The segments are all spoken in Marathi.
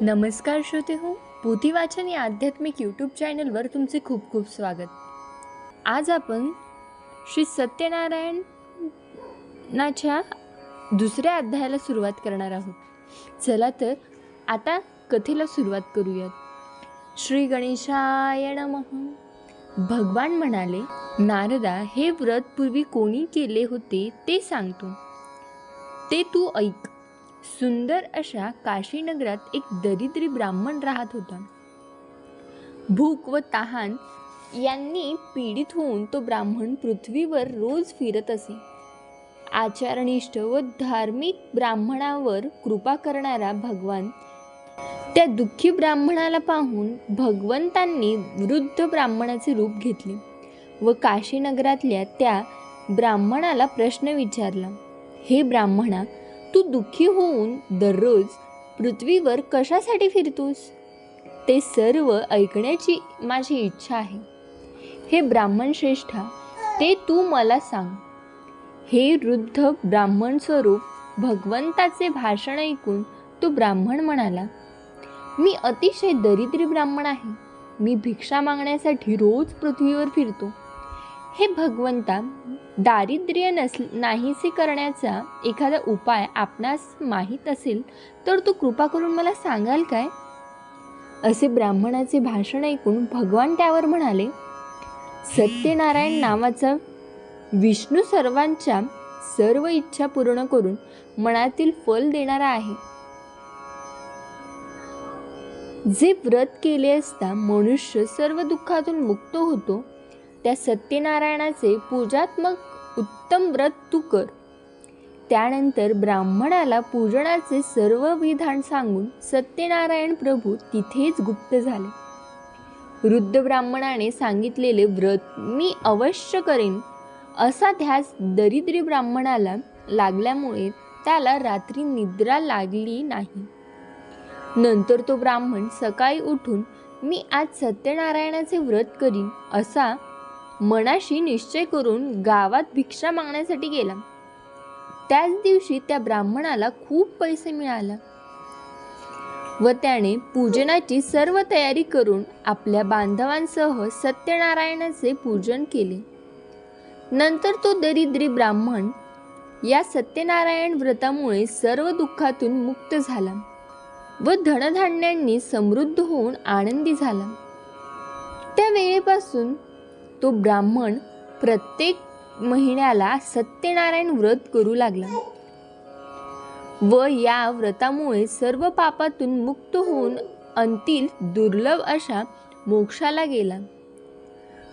नमस्कार श्रोते हो पोथी वाचन या आध्यात्मिक यूट्यूब चॅनलवर तुमचे खूप खूप स्वागत. आज आपण श्री सत्यनारायणाच्या दुसऱ्या अध्यायाला सुरुवात करणार आहोत. चला तर आता कथेला सुरुवात करूयात. श्री गणेशाय नमः. भगवान म्हणाले नारदा हे व्रत पूर्वी कोणी केले होते ते सांगतो. ते तू ऐक. सुंदर अशा काशीनगरात एक दरिद्री ब्राह्मण राहत होता. भूक व तहान यांनी पीडित होऊन तो ब्राह्मण पृथ्वीवर रोज फिरत असे. आचारनिष्ठ व धार्मिक ब्राह्मणावर कृपा करणारा भगवान त्या दुःखी ब्राह्मणाला पाहून भगवंतांनी वृद्ध ब्राह्मणाचे रूप घेतले व काशीनगरातल्या त्या ब्राह्मणाला प्रश्न विचारला हे ब्राह्मणा तू दुःखी होऊन दररोज पृथ्वीवर कशासाठी फिरतोस? ते सर्व ऐकण्याची माझी इच्छा आहे. हे ब्राह्मण श्रेष्ठा ते तू मला सांग. हे वृद्ध ब्राह्मण स्वरूप भगवंताचे भाषण ऐकून तो ब्राह्मण म्हणाला मी अतिशय दरिद्री ब्राह्मण आहे. मी भिक्षा मागण्यासाठी रोज पृथ्वीवर फिरतो. हे भगवंता दारिद्र्य नस नाहीसे करण्याचा एखादा उपाय आपणास माहीत असेल तर तो कृपा करून मला सांगाल काय? असे ब्राह्मणाचे भाषण ऐकून भगवान त्यावर म्हणाले सत्यनारायण नावाचा विष्णू सर्वांच्या सर्व इच्छा पूर्ण करून मनातील फल देणारा आहे. जे व्रत केले असता मनुष्य सर्व दुःखातून मुक्त होतो त्या सत्यनारायणाचे पूजात्मक उत्तम व्रत तू कर. त्यानंतर ब्राह्मणाला पूजनाचे सर्व विधान सांगून सत्यनारायण प्रभू तिथेच गुप्त झाले. वृद्ध ब्राह्मणाने सांगितलेले व्रत मी अवश्य करेन. असा ध्यास दरिद्री ब्राह्मणाला लागल्यामुळे त्याला रात्री निद्रा लागली नाही. नंतर तो ब्राह्मण सकाळी उठून मी आज सत्यनारायणाचे व्रत करीन असा मनाशी निश्चय करून गावात भिक्षा मागण्यासाठी गेला. त्याच दिवशी त्या ब्राह्मणाला खूप पैसे मिळाला व त्याने पूजनाची सर्व तयारी करून आपल्या बांधवांसह सत्यनारायणाचे पूजन केले. नंतर तो दरिद्री ब्राह्मण या सत्यनारायण व्रतामुळे सर्व दुःखातून मुक्त झाला व धनधान्यांनी समृद्ध होऊन आनंदी झाला. त्या वेळेपासून तो ब्राह्मण प्रत्येक महिन्याला सत्यनारायण व्रत करू लागला. व या व्रतामुळे सर्व पापातून मुक्त होऊन अंतिल दुर्लभ अशा मोक्षाला गेला.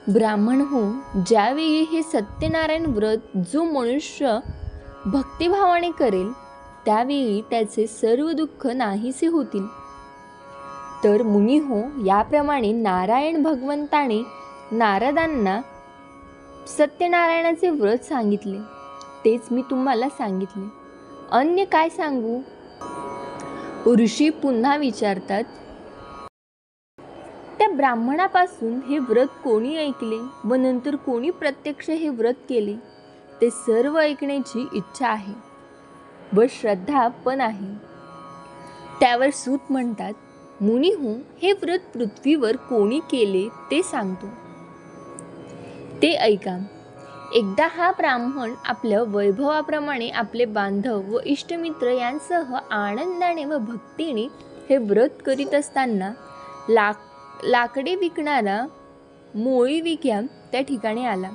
ब्राह्मण हो ज्यावेळी हे सत्यनारायण व्रत जो मनुष्य भक्तिभावाने करेल त्यावेळी त्याचे सर्व दुःख नाहीसे होतील. तर मुनी हो याप्रमाणे नारायण भगवंताने नारदांना सत्यनारायणाचे व्रत सांगितले. तेच मी तुम्हाला सांगितले. अन्य काय सांगू? ऋषी पुन्हा विचारतात त्या ब्राह्मणापासून हे व्रत कोणी ऐकले व नंतर कोणी प्रत्यक्ष हे व्रत केले? ते सर्व ऐकण्याची इच्छा आहे व श्रद्धा पण आहे. त्यावर सूत म्हणतात मुनी हो हे व्रत पृथ्वीवर कोणी केले ते सांगतो. ते ऐका. एकदा हा ब्राह्मण आपल्या वैभवाप्रमाणे आपले बांधव व इष्टमित्र यांसह आनंदाने व भक्तीने हे व्रत करीत असताना लाक लाकडे विकणारा मोळी विक्या त्या ठिकाणी आला.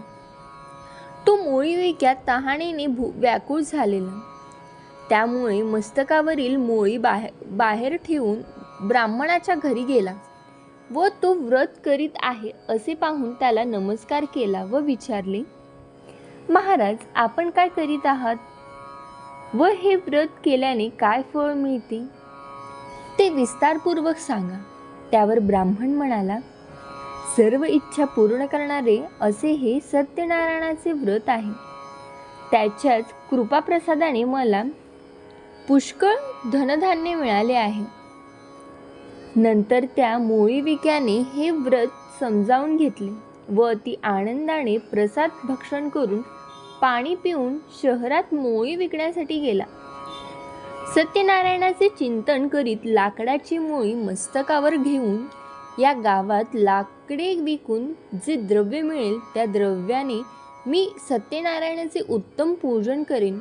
तो मोळी विक्या तहानेने भू व्याकुळ झालेला. त्यामुळे मस्तकावरील मोळी बाहेर बाहेर ठेवून ब्राह्मणाच्या घरी गेला. व तो व्रत करीत आहे असे पाहून त्याला नमस्कार केला व विचारले महाराज आपण काय करीत आहात? व हे व्रत केल्याने काय फळ मिळते? ते विस्तारपूर्वक सांगा. त्यावर ब्राह्मण म्हणाला सर्व इच्छा पूर्ण करणारे असे हे सत्यनारायणाचे व्रत आहे. त्याच्याच कृपाप्रसादाने मला पुष्कळ धनधान्य मिळाले आहे. नंतर त्या मोळी विक्याने हे व्रत समजावून घेतले व ती आनंदाने प्रसाद भक्षण करून पाणी पिऊन शहरात मोळी विकण्यासाठी गेला. सत्यनारायणाचे चिंतन करीत लाकडाची मोळी मस्तकावर घेऊन या गावात लाकडे विकून जे द्रव्य मिळेल त्या द्रव्याने मी सत्यनारायणाचे उत्तम पूजन करेन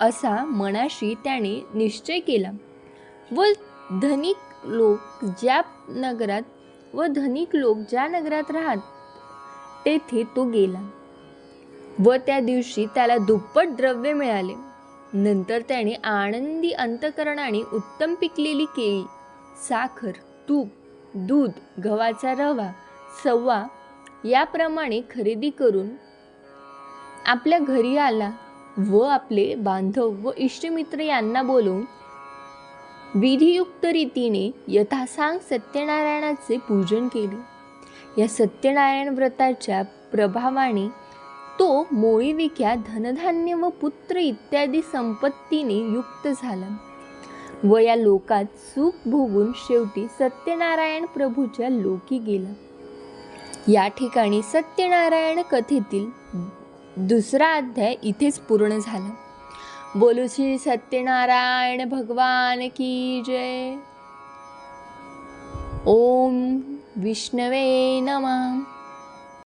असा मनाशी त्याने निश्चय केला. व धनिक लोक ज्या नगरात व धनिक लोक ज्या नगरात राहत तेथे तो गेला. व त्या दिवशी त्याला दुप्पट द्रव्य मिळाले. नंतर त्याने आनंदी अंतकरणाने उत्तम पिकलेली केळी साखर तूप दूध गव्हाचा रवा सव्वा याप्रमाणे खरेदी करून आपल्या घरी आला व आपले बांधव व इष्टमित्र यांना बोलवून विधियुक्त रीतीने यथासांग सत्यनारायणाचे पूजन केले. या सत्यनारायण व्रताच्या प्रभावाने तो मोळीविक्या धनधान्य व पुत्र इत्यादी संपत्तीने युक्त झाला. व या लोकात सुख भोगून शेवटी सत्यनारायण प्रभूच्या लोकी गेला. या ठिकाणी सत्यनारायण कथेतील दुसरा अध्याय इथेच पूर्ण झाला. बोलू श्री सत्यनारायण भगवान की जय। ओम विष्णवे नमः।